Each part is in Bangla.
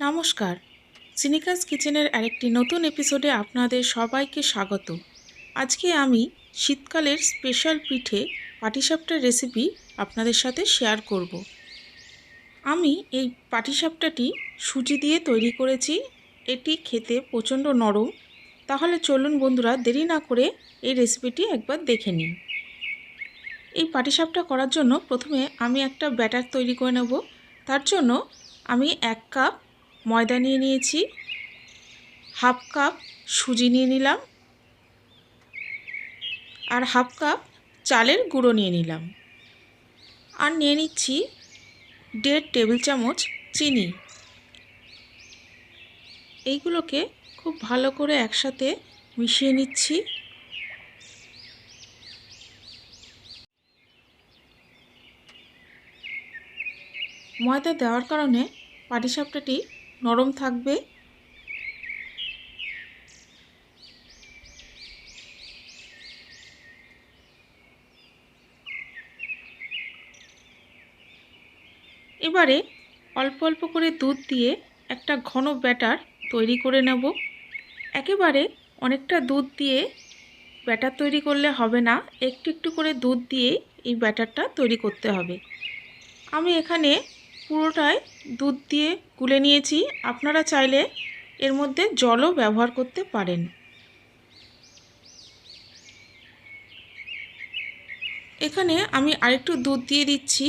নমস্কার। সিনিকাস কিচেনের আরেকটি নতুন এপিসোডে আপনাদের সবাইকে স্বাগত। আজকে আমি শীতকালের স্পেশাল পিঠে পাটিসাপটার রেসিপি আপনাদের সাথে শেয়ার করব। আমি এই পাটিসাপটাটি সুজি দিয়ে তৈরি করেছি। এটি খেতে প্রচণ্ড নরম। তাহলে চলুন বন্ধুরা, দেরি না করে এই রেসিপিটি একবার দেখে নিন এই পাটিসাপটা করার জন্য প্রথমে আমি একটা ব্যাটার তৈরি করে নেব। তার জন্য আমি এক কাপ ময়দা নিয়ে নিয়েছি। হাফ কাপ সুজি নিয়ে নিলাম। আর হাফ কাপ চালের গুঁড়ো নিয়ে নিলাম। আর নিয়ে নিচ্ছি দেড় টেবিল চামচ চিনি। এইগুলোকে খুব ভালো করে একসাথে মিশিয়ে নিচ্ছি। ময়দা দেওয়ার কারণে পাটিসাপটাটি নরম থাকবে। এবারে অল্প অল্প করে দুধ দিয়ে একটা ঘন ব্যাটার তৈরি করে নেব। একেবারে অনেকটা দুধ দিয়ে ব্যাটার তৈরি করলে হবে না, একটু একটু করে দুধ দিয়ে এই ব্যাটারটা তৈরি করতে হবে। আমি এখানে পুরোটাই দুধ দিয়ে গুলে নিয়েছি। আপনারা চাইলে এর মধ্যে জলও ব্যবহার করতে পারেন। এখানে আমি আরেকটু দুধ দিয়ে দিচ্ছি।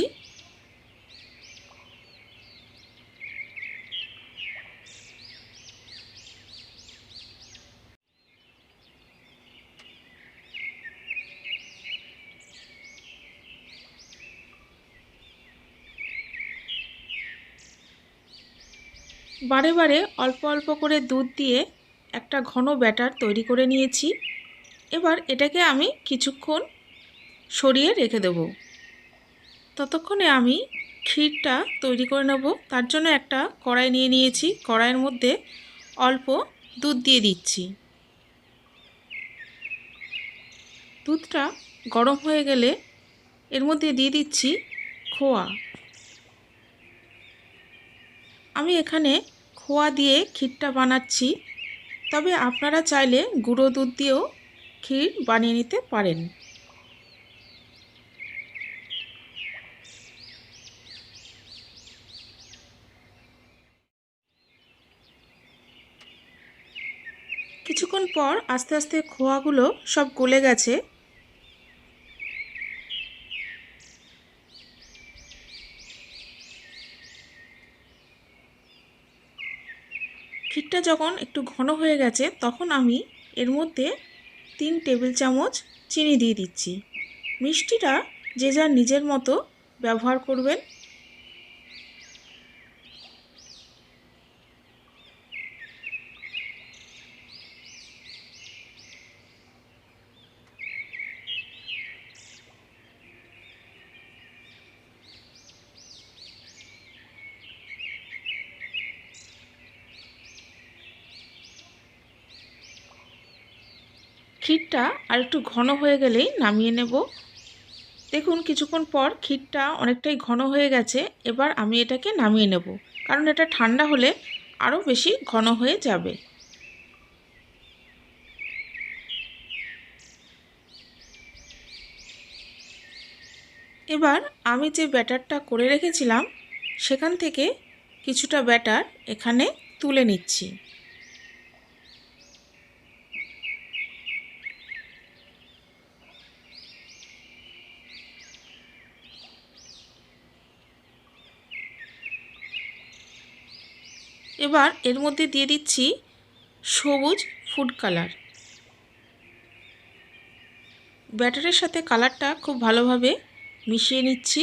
বারে বারে অল্প অল্প করে দুধ দিয়ে একটা ঘন ব্যাটার তৈরি করে নিয়েছি। এবার এটাকে আমি কিছুক্ষণ সরিয়ে রেখে দেব। ততক্ষণে আমি ক্ষীরটা তৈরি করে নেব। তার জন্য একটা কড়াই নিয়ে নিয়েছি। কড়াইয়ের মধ্যে অল্প দুধ দিয়ে দিচ্ছি। দুধটা গরম হয়ে গেলে এর মধ্যে দিয়ে দিচ্ছি খোয়া। আমি এখানে খোয়া দিয়ে ক্ষীরটা বানাচ্ছি। তবে আপনারা চাইলে গুঁড়ো দুধ দিয়েও ক্ষীর বানিয়ে নিতে পারেন। কিছুক্ষণ পর আস্তে আস্তে খোয়াগুলো সব গলে গেছে। ক্ষীরটা যখন একটু ঘন হয়ে গেছে, তখন আমি এর মধ্যে তিন টেবিল চামচ চিনি দিয়ে দিচ্ছি। মিষ্টিটা যে যার নিজের মতো ব্যবহার করবেন। ক্ষীরটা আর একটু ঘন হয়ে গেলেই নামিয়ে নেব। দেখুন, কিছুক্ষণ পর ক্ষীরটা অনেকটাই ঘন হয়ে গেছে, এবার আমি এটাকে নামিয়ে নেব, কারণ এটা ঠান্ডা হলে আরও বেশি ঘন হয়ে যাবে। এবার আমি যে ব্যাটারটা করে রেখেছিলাম, সেখান থেকে কিছুটা ব্যাটার এখানে তুলে নিচ্ছি। এবার এর মধ্যে দিয়ে দিচ্ছি সবুজ ফুড কালার ব্যাটারের সাথে কালারটা খুব ভালোভাবে মিশিয়ে নিচ্ছি।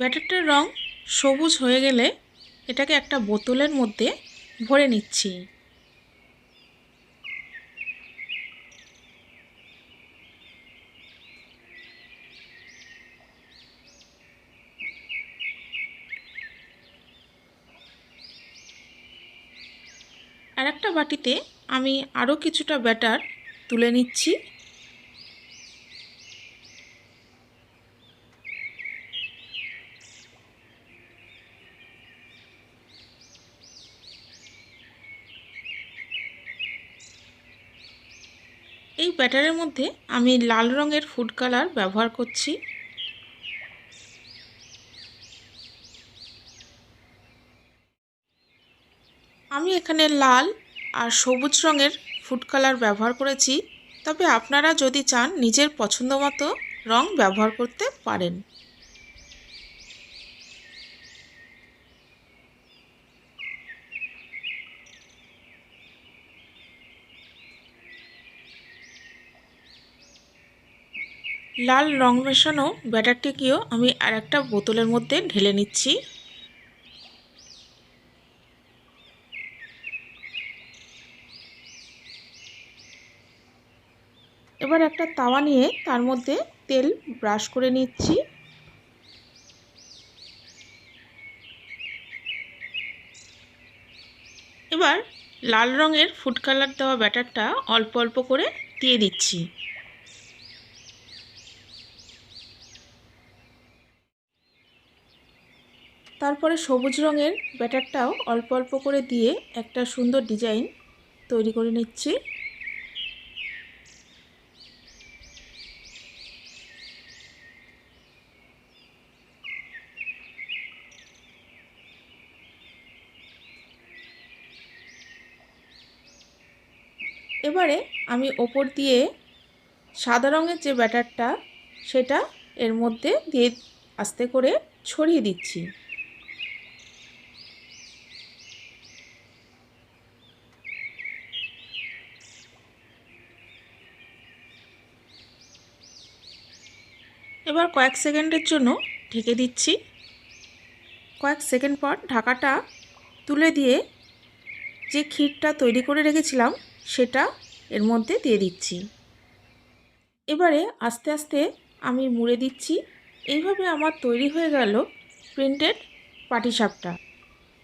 ব্যাটারটার রং সবুজ হয়ে গেলে এটাকে একটা বোতলের মধ্যে ভরে নিচ্ছি। আর একটা বাটিতে আমি আরও কিছুটা ব্যাটার তুলে নিচ্ছি। এই ব্যাটারের মধ্যে আমি লাল রঙের ফুড কালার ব্যবহার করছি। আমি এখানে লাল আর সবুজ রঙের ফুড কালার ব্যবহার করেছি। তবে আপনারা যদি চান, নিজের পছন্দ মতো রং ব্যবহার করতে পারেন। লাল রং মেশানো ব্যাটারটিকেও আমি আর একটা বোতলের মধ্যে ঢেলে নিচ্ছি। এবার একটা তাওয়া নিয়ে তার মধ্যে তেল ব্রাশ করে নিচ্ছি। এবার লাল রঙের ফুড কালার দেওয়া ব্যাটারটা অল্প অল্প করে দিয়ে দিচ্ছি। তারপরে সবুজ রঙের ব্যাটারটাও অল্প অল্প করে দিয়ে একটা সুন্দর ডিজাইন তৈরি করে নিচ্ছি। এবারে আমি ওপর দিয়ে সাদা রঙের যে ব্যাটারটা, সেটা এর মধ্যে দিয়ে আস্তে করে ছড়িয়ে দিচ্ছি। এবার কয়েক সেকেন্ডের জন্য ঢেকে দিচ্ছি। কয়েক সেকেন্ড পর ঢাকাটা তুলে দিয়ে যে ক্ষীরটা তৈরি করে রেখেছিলাম, সেটা এর মধ্যে দিয়ে দিচ্ছি। এবারে আস্তে আস্তে আমি মুড়ে দিচ্ছি। এইভাবে আমার তৈরি হয়ে গেল প্রিন্টেড পাটিসাপটা।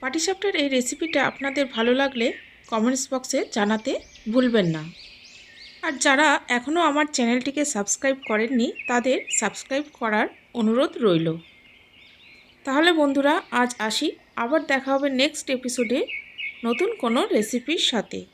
পাটিসাপটার এই রেসিপিটা আপনাদের ভালো লাগলে কমেন্টস বক্সে জানাতে ভুলবেন না। আর যারা এখনও আমার চ্যানেলটিকে সাবস্ক্রাইব করেননি, তাদের সাবস্ক্রাইব করার অনুরোধ রইল। তাহলে বন্ধুরা, আজ আসি। আবার দেখা হবে নেক্সট এপিসোডে নতুন কোনো রেসিপির সাথে।